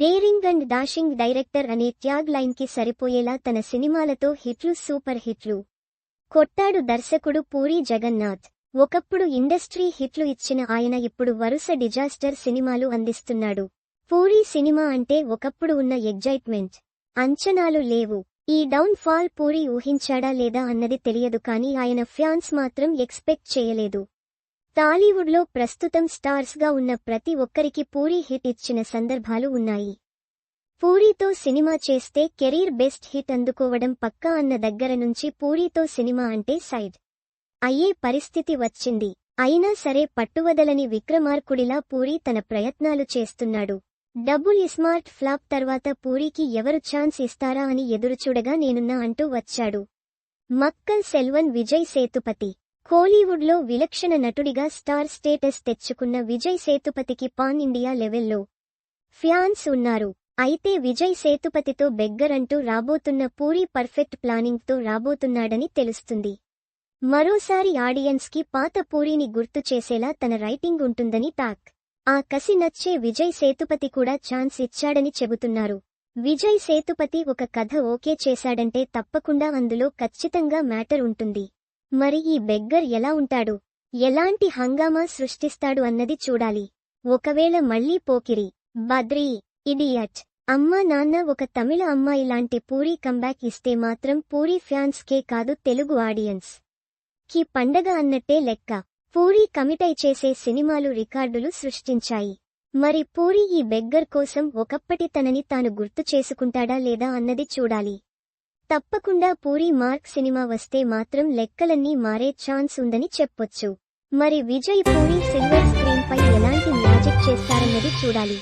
Daring and dashing director అనే tag లైన్కి సరిపోయేలా తన సినిమాలతో హిట్లు సూపర్ హిట్లు. కొట్టాడు దర్శకుడు పూరి జగన్నాథ్. ఒకప్పుడు ఇండస్ట్రీ హిట్లు ఇచ్చిన ఆయన ఇప్పుడు వరుస డిజాస్టర్ సినిమాలు అందిస్తున్నాడు. పూరి సినిమా అంటే ఒకప్పుడు ఉన్న ఎగ్జైట్మెంట్. అంచనాలు లేవు. ఈ డౌన్ ఫాల్ పూరి ఊహించాడా లేదా అన్నది తెలియదు కానీ ఆయన ఫ్యాన్స్ మాత్రం ఎక్స్పెక్ట్ చేయలేదు. టాలీవుడ్లో ప్రస్తుతం స్టార్స్గా ఉన్న ప్రతి ఒక్కరికి పూరి హిట్ ఇచ్చిన సందర్భాలు ఉన్నాయి. పూరితో సినిమా చేస్తే కెరీర్ బెస్ట్ హిట్ అందుకోవడం పక్కా అన్న దగ్గర నుంచి పూరితో సినిమా అంటే సైడ్ అయ్యే పరిస్థితి వచ్చింది. అయినా సరే పట్టువదలని విక్రమార్కుడిలా పూరి తన ప్రయత్నాలు చేస్తున్నాడు. డబుల్ ఇస్మార్ట్ ఫ్లాప్ తర్వాత పూరికి ఎవరు ఛాన్స్ ఇస్తారా అని ఎదురుచూడగా నేనున్నా అంటూ వచ్చాడు. మక్కల్ సెల్వన్ విజయ్ సేతుపతి. కోలీవుడ్లో విలక్షణ నటుడిగా స్టార్ స్టేటస్ తెచ్చుకున్న విజయ్ సేతుపతికి పాన్ ఇండియా లెవెల్లో ఫ్యాన్స్ ఉన్నారు. అయితే విజయ్ సేతుపతితో బెగ్గరంటూ రాబోతున్న పూరి పర్ఫెక్ట్ ప్లానింగ్తో రాబోతున్నాడని తెలుస్తుంది. మరోసారి ఆడియన్స్కి పాత పూరిని గుర్తు చేసేలా తన రైటింగ్ ఉంటుందని టాక్. ఆ కసి నచ్చే విజయ్ సేతుపతి కూడా ఛాన్స్ ఇచ్చాడని చెబుతున్నారు. విజయ్ సేతుపతి ఒక కథ ఓకే చేశాడంటే తప్పకుండా అందులో ఖచ్చితంగా మ్యాటర్ ఉంటుంది. మరి ఈ బెగ్గర్ ఎలా ఉంటాడు? ఎలాంటి హంగామా సృష్టిస్తాడు అన్నది చూడాలి. ఒకవేళ మళ్ళీ పోకిరి బద్రీ ఇడియట్ అమ్మా నాన్న ఒక తమిళ అమ్మాయి లాంటి పూరి కంబ్యాక్ ఇస్తే మాత్రం పూరీ ఫ్యాన్స్కే కాదు తెలుగు ఆడియన్స్. కి పండగ అన్నట్టే లెక్క. పూరి కమిటై చేసే సినిమాలు రికార్డులు సృష్టించాయి. మరి పూరి ఈ బెగ్గర్ కోసం ఒకప్పటి తనని తాను గుర్తు చేసుకుంటాడా లేదా అన్నది చూడాలి. తప్పకుండా పూరి మార్క్ సినిమా వస్తే మాత్రం లెక్కలన్నీ మారే ఛాన్స్ ఉందని చెప్పొచ్చు. మరి విజయ్ పూరి సిల్వర్ స్క్రీన్ పై ఎలాంటి మ్యాజిక్ చేస్తారన్నది చూడాలి.